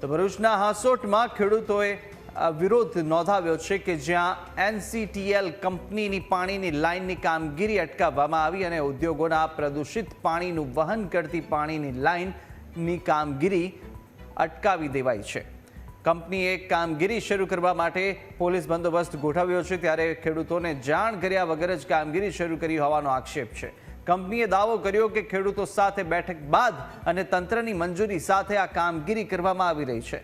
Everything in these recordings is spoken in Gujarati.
તો ભરૂચના હાંસોટમાં ખેડૂતોએ વિરોધ નોંધાવ્યો છે કે જ્યાં એનસીટીએલ કંપનીની પાણીની લાઇનની કામગીરી અટકાવવામાં આવી અને ઉદ્યોગોના પ્રદૂષિત પાણીનું વહન કરતી પાણીની લાઇનની કામગીરી અટકાવી દેવાઈ છે. કંપનીએ કામગીરી શરૂ કરવા માટે પોલીસ બંદોબસ્ત ગોઠવ્યો છે, ત્યારે ખેડૂતોને જાણ કર્યા વગર જ કામગીરી શરૂ કરી હોવાનો આક્ષેપ છે. કંપનીએ દાવો કર્યો કે ખેડૂતો સાથે બેઠક બાદ અને તંત્રની મંજૂરી સાથે આ કામગીરી કરવામાં આવી રહી છે.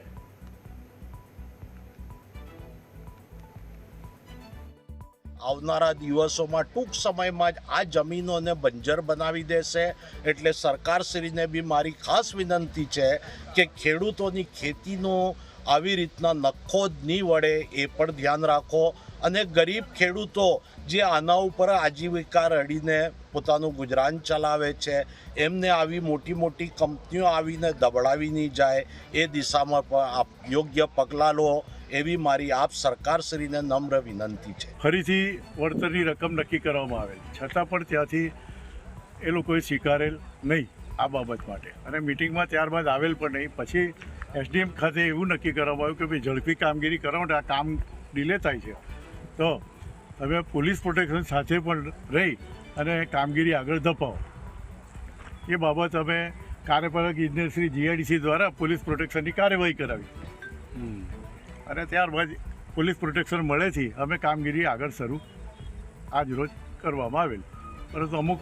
આવનારા દિવસોમાં ટૂંક સમયમાં જ આ જમીનોને બંજર બનાવી દેશે. એટલે સરકારશ્રીને બી મારી ખાસ વિનંતી છે કે ખેડૂતોની ખેતીનો આવી રીતના નખો જ નહીં વળે એ પણ ધ્યાન રાખો. અને ગરીબ ખેડૂતો જે આના ઉપર આજીવિકા રડીને પોતાનું ગુજરાન ચલાવે છે, એમને આવી મોટી મોટી કંપનીઓ આવીને દબડાવી નહીં જાય, એ દિશામાં પણ આપ યોગ્ય પગલાં લો, એવી મારી આપ સરકારશ્રીને નમ્ર વિનંતી છે. ફરીથી વળતરની રકમ નક્કી કરવામાં આવેલ છતાં પણ ત્યાંથી એ લોકોએ સ્વીકારેલ નહીં આ બાબત માટે. અને મિટિંગમાં ત્યારબાદ આવેલ પણ નહીં. પછી એસડીએમ ખાતે એવું નક્કી કરવામાં આવ્યું કે ભાઈ ઝડપી કામગીરી કરો આ કામ ડિલે થાય છે. તો હવે પોલીસ પ્રોટેક્શન સાથે પણ રહી અને કામગીરી આગળ ધપાવો. એ બાબત અમે કાર્યપાલક ઇજનેર શ્રી જીઆઈડીસી દ્વારા પોલીસ પ્રોટેક્શનની કાર્યવાહી કરાવી. અને ત્યારબાદ પોલીસ પ્રોટેક્શન મળેથી અમે કામગીરી આગળ શરૂ આજ રોજ કરવામાં આવેલ. પરંતુ અમુક